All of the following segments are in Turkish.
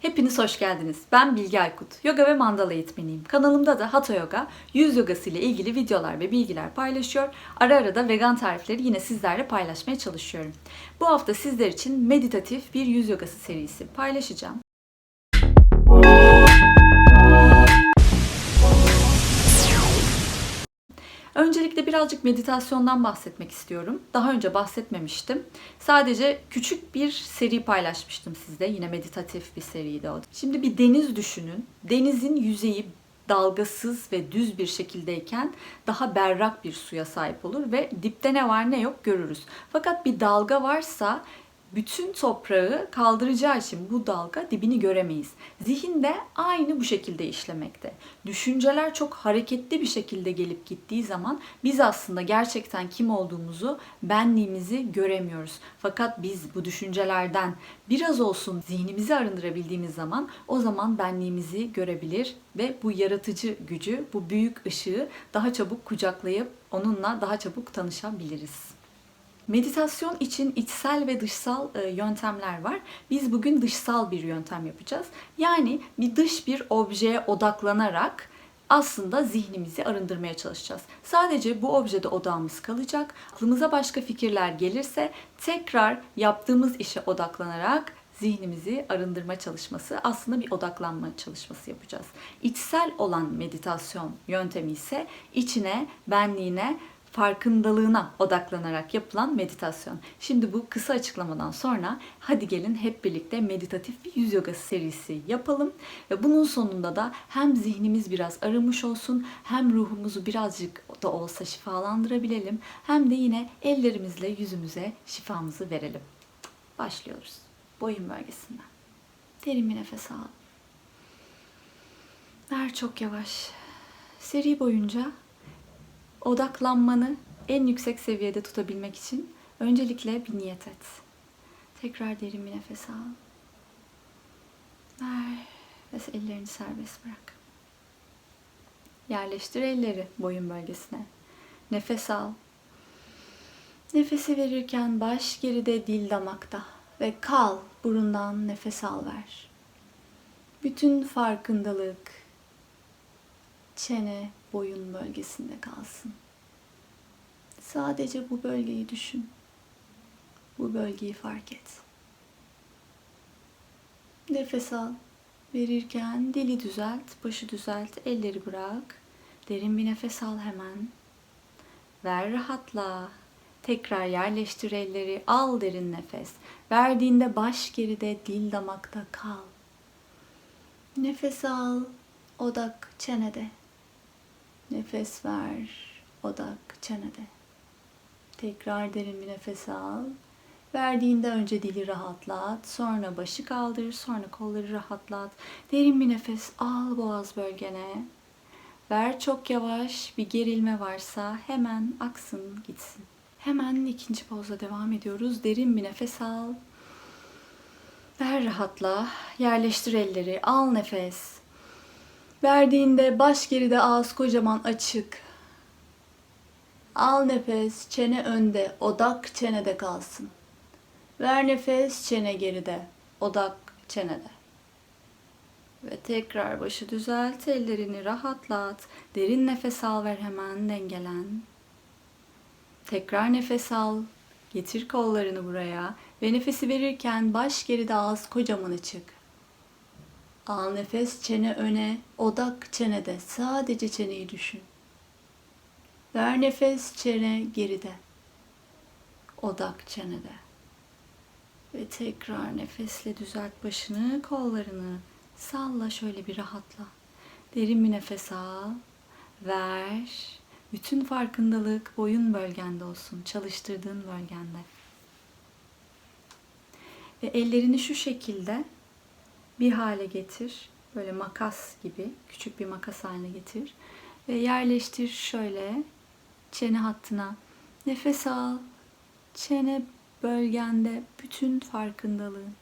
Hepiniz hoş geldiniz. Ben Bilge Aykut. Yoga ve mandala eğitmeniyim. Kanalımda da Hatha Yoga, yüz yogası ile ilgili videolar ve bilgiler paylaşıyor. Ara ara da vegan tarifleri yine sizlerle paylaşmaya çalışıyorum. Bu hafta sizler için meditatif bir yüz yogası serisi paylaşacağım. Öncelikle birazcık meditasyondan bahsetmek istiyorum. Daha önce bahsetmemiştim. Sadece küçük bir seri paylaşmıştım sizde. Yine meditatif bir seriydi o. Şimdi bir deniz düşünün. Denizin yüzeyi dalgasız ve düz bir şekildeyken daha berrak bir suya sahip olur ve dipte ne var ne yok görürüz. Fakat bir dalga varsa bütün toprağı kaldıracağı için bu dalga dibini göremeyiz. Zihin de aynı bu şekilde işlemekte. Düşünceler çok hareketli bir şekilde gelip gittiği zaman biz aslında gerçekten kim olduğumuzu, benliğimizi göremiyoruz. Fakat biz bu düşüncelerden biraz olsun zihnimizi arındırabildiğimiz zaman o zaman benliğimizi görebilir ve bu yaratıcı gücü, bu büyük ışığı daha çabuk kucaklayıp onunla daha çabuk tanışabiliriz. Meditasyon için içsel ve dışsal e, yöntemler var. Biz bugün dışsal bir yöntem yapacağız. Yani bir dış bir objeye odaklanarak aslında zihnimizi arındırmaya çalışacağız. Sadece bu objede odağımız kalacak. Aklımıza başka fikirler gelirse tekrar yaptığımız işe odaklanarak zihnimizi arındırma çalışması aslında bir odaklanma çalışması yapacağız. İçsel olan meditasyon yöntemi ise içine, benliğine, farkındalığına odaklanarak yapılan meditasyon. Şimdi bu kısa açıklamadan sonra hadi gelin hep birlikte meditatif bir yüz yoga serisi yapalım ve bunun sonunda da hem zihnimiz biraz arınmış olsun hem ruhumuzu birazcık da olsa şifalandırabilelim hem de yine ellerimizle yüzümüze şifamızı verelim. Başlıyoruz. Boyun bölgesinden. Derin bir nefes al. Ver çok yavaş. Seri boyunca odaklanmanı en yüksek seviyede tutabilmek için öncelikle bir niyet et. Tekrar derin bir nefes al. Ver ve ellerini serbest bırak. Yerleştir elleri boyun bölgesine. Nefes al. Nefesi verirken baş geride, dil damakta ve kal. Burundan nefes al ver. Bütün farkındalık çene, boyun bölgesinde kalsın. Sadece bu bölgeyi düşün. Bu bölgeyi fark et. Nefes al. Verirken dili düzelt, başı düzelt, elleri bırak. Derin bir nefes al hemen. Ver rahatla. Tekrar yerleştir elleri. Al derin nefes. Verdiğinde baş geride, dil damakta kal. Nefes al. Odak çenede. Nefes ver. Odak çenede. Tekrar derin bir nefes al. Verdiğinde önce dili rahatlat, sonra başı kaldır, sonra kolları rahatlat. Derin bir nefes al boğaz bölgene. Ver çok yavaş, bir gerilme varsa hemen aksın gitsin. Hemen ikinci poza devam ediyoruz. Derin bir nefes al. Ver rahatla, yerleştir elleri, al nefes. Verdiğinde baş geride ağız kocaman açık. Al nefes, çene önde, odak çenede kalsın. Ver nefes, çene geride, odak çenede. Ve tekrar başı düzelt, ellerini rahatlat. Derin nefes al ver hemen dengelen. Tekrar nefes al. Getir kollarını buraya ve nefesi verirken baş geride ağız kocaman açık. Al nefes çene öne, odak çenede. Sadece çeneyi düşün. Ver nefes çene geride. Odak çenede. Ve tekrar nefesle düzelt başını, kollarını. Salla şöyle bir rahatla. Derin bir nefes al. Ver. Bütün farkındalık boyun bölgende olsun. Çalıştırdığın bölgende. Ve ellerini şu şekilde bir hale getir. Böyle makas gibi küçük bir makas haline getir. Ve yerleştir şöyle çene hattına. Nefes al. Çene bölgende bütün farkındalığın.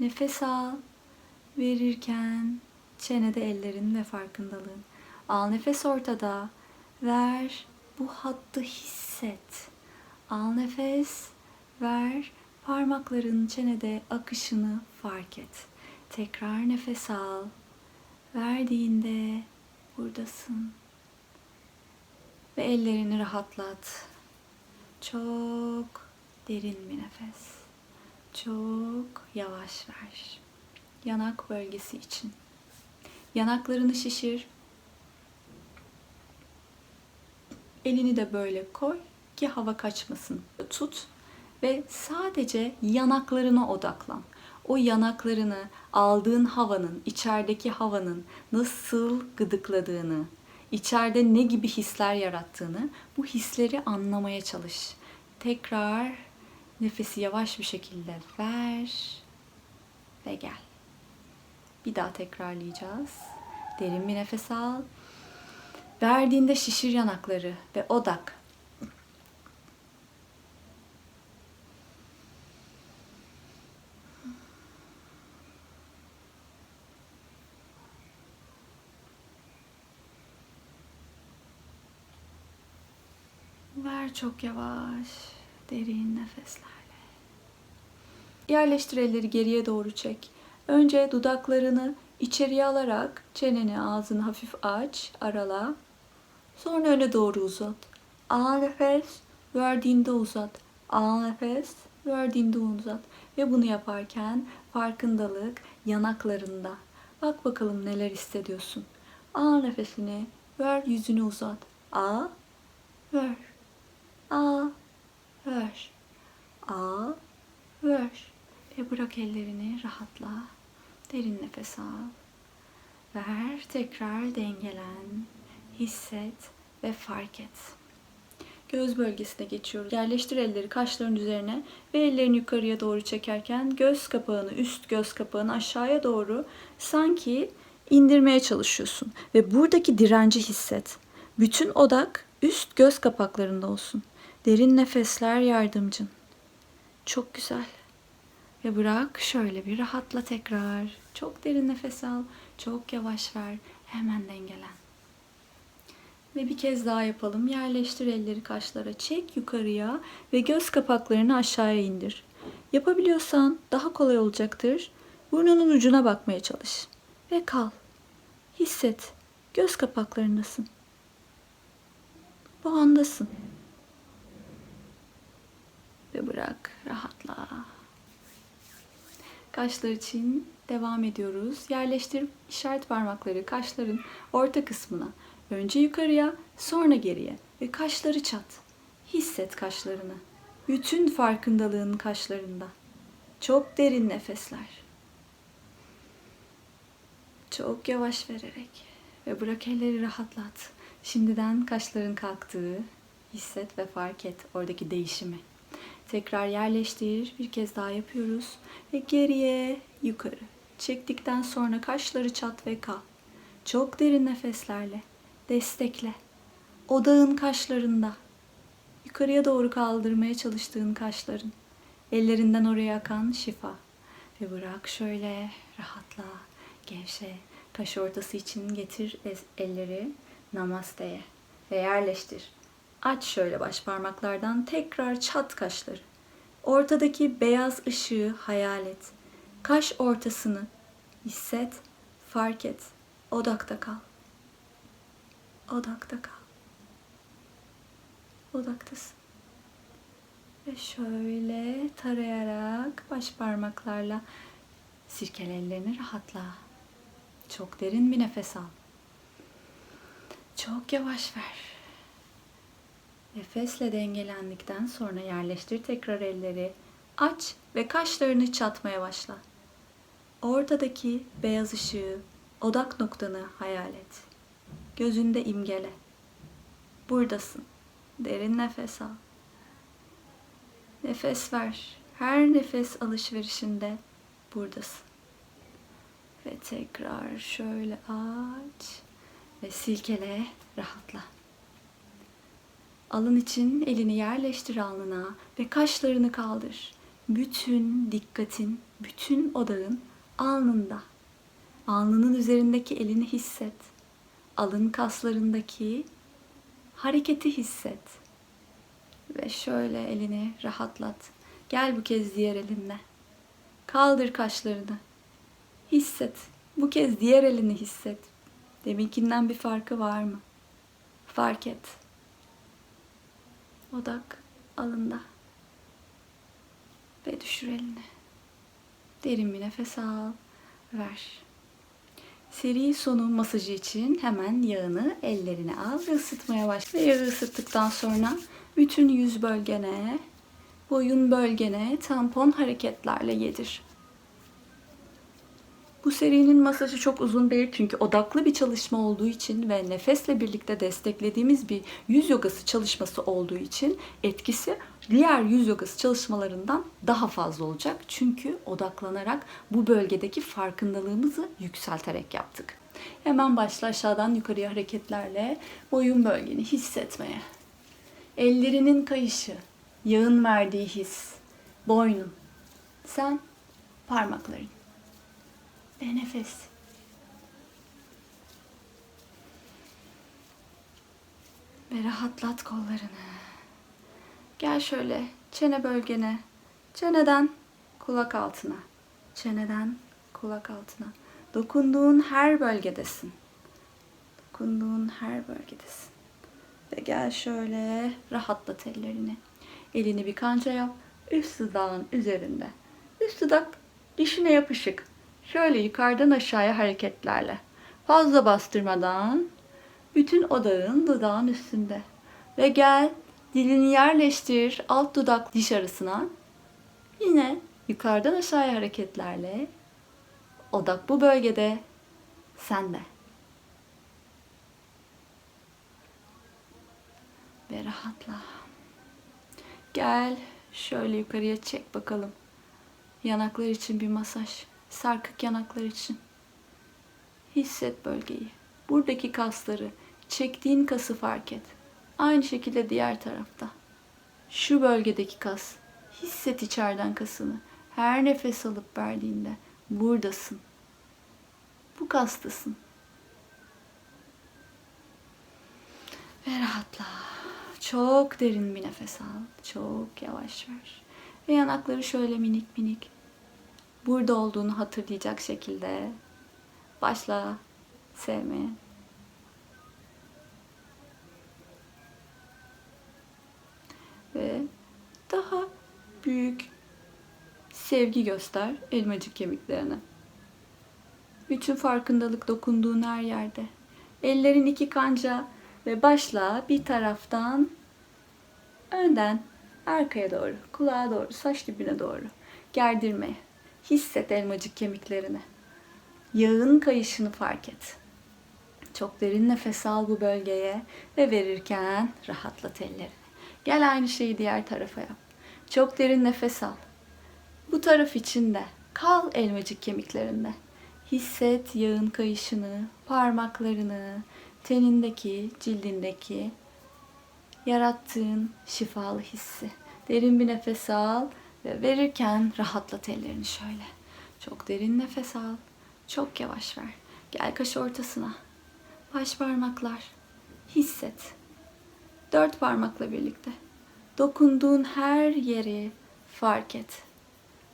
Nefes al. Verirken çenede ellerin ve farkındalığın. Al nefes ortada. Ver. Bu hattı hisset. Al nefes. Ver. Parmakların çenede akışını fark et. Tekrar nefes al. Verdiğinde buradasın. Ve ellerini rahatlat. Çok derin bir nefes. Çok yavaş ver. Yanak bölgesi için. Yanaklarını şişir. Elini de böyle koy ki hava kaçmasın. Tut ve sadece yanaklarına odaklan. O yanaklarını aldığın havanın, içerideki havanın nasıl gıdıkladığını, içeride ne gibi hisler yarattığını bu hisleri anlamaya çalış. Tekrar nefesi yavaş bir şekilde ver ve gel. Bir daha tekrarlayacağız. Derin bir nefes al. Verdiğinde şişir yanakları ve odak. Ver çok yavaş, derin nefeslerle. Yerleştir elleri geriye doğru çek. Önce dudaklarını içeriye alarak çeneni ağzını hafif aç, arala. Sonra öne doğru uzat. Al nefes, verdiğinde uzat. Al nefes, verdiğinde uzat. Ve bunu yaparken farkındalık yanaklarında. Bak bakalım neler hissediyorsun. Al nefesini, ver yüzünü uzat. Al, ver. Al, ver. Al, ver. Ve bırak ellerini rahatla. Derin nefes al. Ver, tekrar dengelen. Hisset ve fark et. Göz bölgesine geçiyoruz. Yerleştir elleri kaşların üzerine ve ellerini yukarıya doğru çekerken göz kapağını, üst göz kapağını aşağıya doğru sanki indirmeye çalışıyorsun. Ve buradaki direnci hisset. Bütün odak üst göz kapaklarında olsun. Derin nefesler yardımcın. Çok güzel. Ve bırak şöyle bir rahatla tekrar. Çok derin nefes al. Çok yavaş ver. Hemen dengelen. Ve bir kez daha yapalım. Yerleştir elleri kaşlara. Çek yukarıya ve göz kapaklarını aşağıya indir. Yapabiliyorsan daha kolay olacaktır. Burnunun ucuna bakmaya çalış. Ve kal. Hisset. Göz kapaklarındasın. Bu andasın. Bırak. Rahatla. Kaşlar için devam ediyoruz. Yerleştir işaret parmakları kaşların orta kısmına. Önce yukarıya, sonra geriye ve kaşları çat. Hisset kaşlarını. Bütün farkındalığın kaşlarında. Çok derin nefesler. Çok yavaş vererek ve bırak elleri rahatlat. Şimdiden kaşların kalktığı hisset ve fark et oradaki değişimi. Tekrar yerleştir. Bir kez daha yapıyoruz. Ve geriye, yukarı. Çektikten sonra kaşları çat ve kal. Çok derin nefeslerle. Destekle. Odağın kaşlarında. Yukarıya doğru kaldırmaya çalıştığın kaşların. Ellerinden oraya akan şifa. Ve bırak şöyle rahatla, gevşe. Kaş ortası için getir elleri namaste'ye ve yerleştir. Aç şöyle baş parmaklardan tekrar çat kaşları. Ortadaki beyaz ışığı hayal et. Kaş ortasını hisset, fark et. Odakta kal. Odakta kal. Odaktasın. Ve şöyle tarayarak baş parmaklarla sirkel ellerini rahatla. Çok derin bir nefes al. Çok yavaş ver. Nefesle dengelendikten sonra yerleştir tekrar elleri. Aç ve kaşlarını çatmaya başla. Ortadaki beyaz ışığı, odak noktanı hayal et. Gözünde imgele. Buradasın. Derin nefes al. Nefes ver. Her nefes alışverişinde buradasın. Ve tekrar şöyle aç ve silkele, rahatla. Alın için elini yerleştir alnına ve kaşlarını kaldır. Bütün dikkatin, bütün odağın alnında. Alnının üzerindeki elini hisset. Alın kaslarındaki hareketi hisset. Ve şöyle elini rahatlat. Gel bu kez diğer elinle. Kaldır kaşlarını. Hisset. Bu kez diğer elini hisset. Deminkinden bir farkı var mı? Fark et. Odak alında. Ve düşür elini. Derin bir nefes al. Ver. Seri sonu masajı için hemen yağını ellerine al ve ısıtmaya başla. Ve yağı ısıttıktan sonra bütün yüz bölgene, boyun bölgene tampon hareketlerle yedir. Bu serinin masajı çok uzun değil çünkü odaklı bir çalışma olduğu için ve nefesle birlikte desteklediğimiz bir yüz yogası çalışması olduğu için etkisi diğer yüz yogası çalışmalarından daha fazla olacak. Çünkü odaklanarak bu bölgedeki farkındalığımızı yükselterek yaptık. Hemen başla aşağıdan yukarıya hareketlerle boyun bölgeni hissetmeye. Ellerinin kayışı, yağın verdiği his, boynun, sen parmakların ve nefes. Ve rahatlat kollarını. Gel şöyle çene bölgene. Çeneden kulak altına. Çeneden kulak altına. Dokunduğun her bölgedesin. Dokunduğun her bölgedesin. Ve gel şöyle rahatlat ellerini. Elini bir kanca yap. Üst dudağın üzerinde. Üst dudak dişine yapışık. Şöyle yukarıdan aşağıya hareketlerle. Fazla bastırmadan bütün odağın dudağın üstünde. Ve gel dilini yerleştir alt dudak diş arasına. Yine yukarıdan aşağıya hareketlerle odak bu bölgede sende. Ve rahatla. Gel şöyle yukarıya çek bakalım. Yanaklar için bir masaj. Sarkık yanaklar için. Hisset bölgeyi. Buradaki kasları, çektiğin kası fark et. Aynı şekilde diğer tarafta. Şu bölgedeki kas. Hisset içeriden kasını. Her nefes alıp verdiğinde buradasın. Bu kastasın. Ve rahatla. Çok derin bir nefes al. Çok yavaş ver. Ve yanakları şöyle minik minik burada olduğunu hatırlayacak şekilde başla sevmeye. Ve daha büyük sevgi göster elmacık kemiklerine. Bütün farkındalık dokunduğun her yerde. Ellerin iki kanca ve başla bir taraftan önden arkaya doğru, kulağa doğru, saç dibine doğru gerdirmeye. Hisset elmacık kemiklerini. Yağın kayışını fark et. Çok derin nefes al bu bölgeye ve verirken rahatlat ellerini. Gel aynı şeyi diğer tarafa yap. Çok derin nefes al. Bu taraf içinde kal elmacık kemiklerinde. Hisset yağın kayışını, parmaklarını, tenindeki, cildindeki yarattığın şifalı hissi. Derin bir nefes al ve verirken rahatlat ellerini şöyle. Çok derin nefes al. Çok yavaş ver. Gel kaş ortasına. Baş parmaklar. Hisset. Dört parmakla birlikte. Dokunduğun her yeri fark et.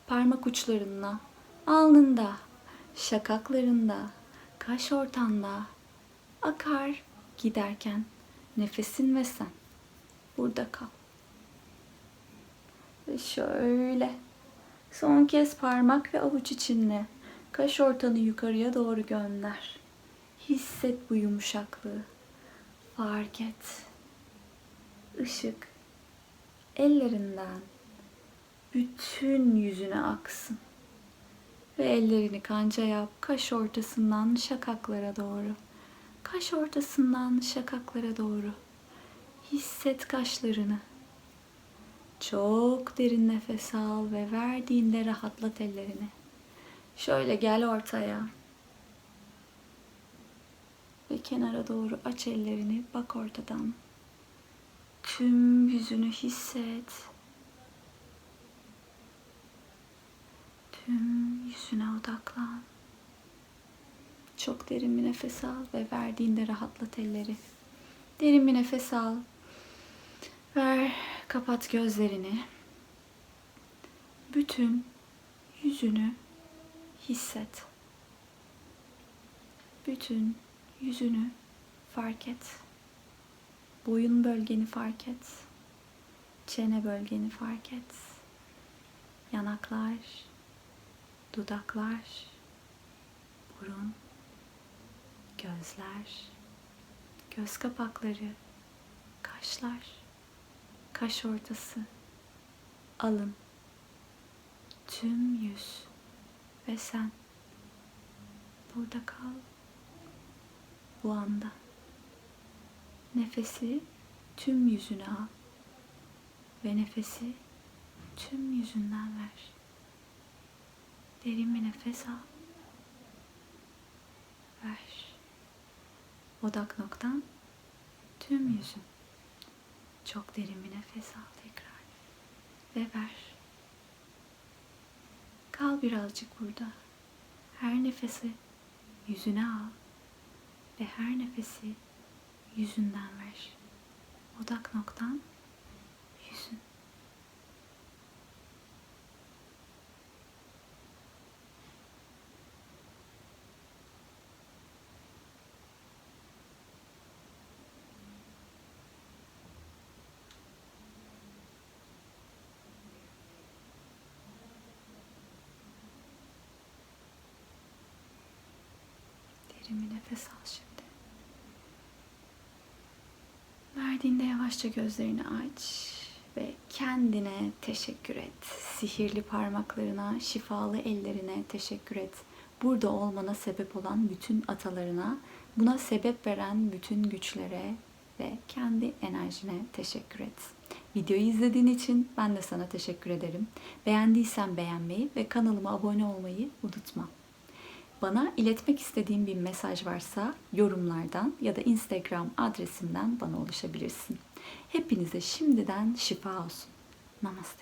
Parmak uçlarınla, alnında, şakaklarında, kaş ortanda akar giderken nefesin ve sen burada kal. Ve şöyle son kez parmak ve avuç içinle kaş ortanı yukarıya doğru gönder. Hisset bu yumuşaklığı. Fark et. Işık ellerinden bütün yüzüne aksın. Ve ellerini kanca yap. Kaş ortasından şakaklara doğru. Kaş ortasından şakaklara doğru. Hisset kaşlarını. Çok derin nefes al ve verdiğinde rahatlat ellerini. Şöyle gel ortaya. Ve kenara doğru aç ellerini. Bak ortadan. Tüm yüzünü hisset. Tüm yüzüne odaklan. Çok derin bir nefes al ve verdiğinde rahatlat elleri. Derin bir nefes al. Ver, kapat gözlerini. Bütün yüzünü hisset. bütün yüzünü fark et. Boyun bölgeni fark et. Çene bölgeni fark et. Yanaklar, dudaklar, burun, gözler, göz kapakları, kaşlar, kaş ortası, alın, tüm yüz ve sen burada kal bu anda. Nefesi tüm yüzüne al ve nefesi tüm yüzünden ver. Derin bir nefes al. Ver. Odak noktan tüm yüzün. Çok derin bir nefes al tekrar ve ver. Kal birazcık burada. Her nefesi yüzüne al ve her nefesi yüzünden ver. Odak noktan yüzün. Derin bir nefes al şimdi. Verdiğinde yavaşça gözlerini aç ve kendine teşekkür et. Sihirli parmaklarına, şifalı ellerine teşekkür et. Burada olmana sebep olan bütün atalarına, buna sebep veren bütün güçlere ve kendi enerjine teşekkür et. Videoyu izlediğin için ben de sana teşekkür ederim. Beğendiysen beğenmeyi ve kanalıma abone olmayı unutma. Bana iletmek istediğin bir mesaj varsa yorumlardan ya da Instagram adresimden bana ulaşabilirsin. Hepinize şimdiden şifa olsun. Namaste.